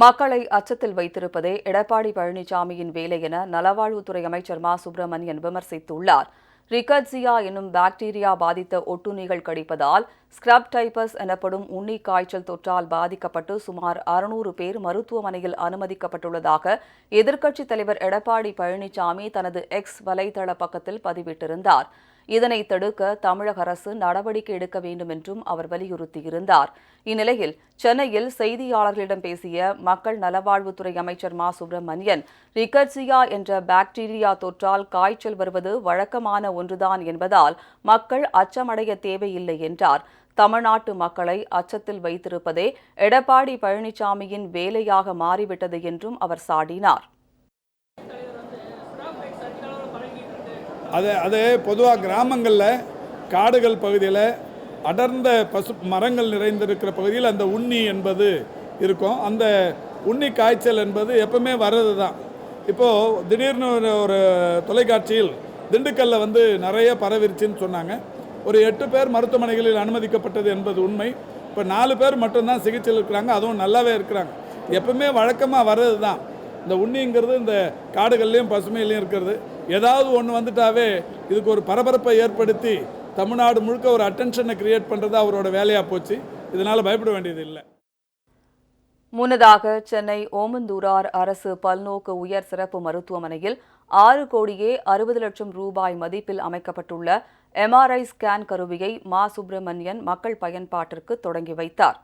மக்களை அச்சத்தில் வைத்திருப்பதே எடப்பாடி பழனிசாமியின் வேலை என நலவாழ்வுத்துறை அமைச்சர் மா. சுப்பிரமணியன் விமர்சித்துள்ளார். ரிகட்சியா என்னும் பாக்டீரியா பாதித்த ஒட்டுண்ணிகள் கடிப்பதால் ஸ்கிரப் டைப்பஸ் எனப்படும் உண்ணி காய்ச்சல் தொற்றால் பாதிக்கப்பட்டு சுமார் அறுநூறு பேர் மருத்துவமனையில் அனுமதிக்கப்பட்டுள்ளதாக எதிர்க்கட்சித் தலைவர் எடப்பாடி பழனிசாமி தனது எக்ஸ் வலைதள பக்கத்தில் பதிவிட்டிருந்தார். இதனை தடுக்க தமிழக அரசு நடவடிக்கை எடுக்க வேண்டும் என்றும் அவர் வலியுறுத்தியிருந்தார். இந்நிலையில் சென்னையில் செய்தியாளர்களிடம் பேசிய மக்கள் நலவாழ்வுத்துறை அமைச்சர் மா. சுப்பிரமணியன் ரிகர்சியா என்ற பாக்டீரியா தொற்றால் காய்ச்சல் வருவது வழக்கமான ஒன்றுதான் என்பதால் மக்கள் அச்சமடைய தேவையில்லை என்றார். தமிழ்நாட்டு மக்களை அச்சத்தில் வைத்திருப்பதே எடப்பாடி பழனிசாமியின் வேலையாக மாறிவிட்டது என்றும் அவர் சாடினார். அது அது பொதுவாக கிராமங்களில் காடுகள் பகுதியில் அடர்ந்த பசு மரங்கள் நிறைந்திருக்கிற பகுதியில் அந்த உண்ணி என்பது இருக்கும். அந்த உண்ணி காய்ச்சல் என்பது எப்பவுமே வர்றது தான் இப்போது திடீர்னு ஒரு தொலைக்காட்சியில் திண்டுக்கல்ல வந்து நிறைய பரவிருச்சுன்னு சொன்னாங்க. ஒரு எட்டு பேர் மருத்துவமனைகளில் அனுமதிக்கப்பட்டது என்பது உண்மை. இப்போ நாலு பேர் மட்டும்தான் சிகிச்சையில் இருக்கிறாங்க அதுவும் நல்லாவே இருக்கிறாங்க. எப்பவுமே வழக்கமாக வர்றது தான் இந்த உண்ணிங்கிறது இந்த காடுகள்லேயும் பசுமையிலையும் இருக்கிறது. ஏதாவது ஒன்று வந்துட்டாவே இதுக்கு ஒரு பரபரப்பை ஏற்படுத்தி தமிழ்நாடு முழுக்க ஒரு அட்டென்ஷனை கிரியேட் பண்ணுறது அவரோட வேலையாக போச்சு. இதனால் பயப்பட வேண்டியது இல்லை. முன்னதாக சென்னை ஓமந்தூரார் அரசு பல்நோக்கு உயர் சிறப்பு மருத்துவமனையில் ஆறு கோடியே அறுபது லட்சம் ரூபாய் மதிப்பில் அமைக்கப்பட்டுள்ள எம்ஆர்ஐ ஸ்கேன் கருவியை மா சுப்பிரமணியன் மக்கள் பயன்பாட்டிற்கு தொடங்கி வைத்தார்.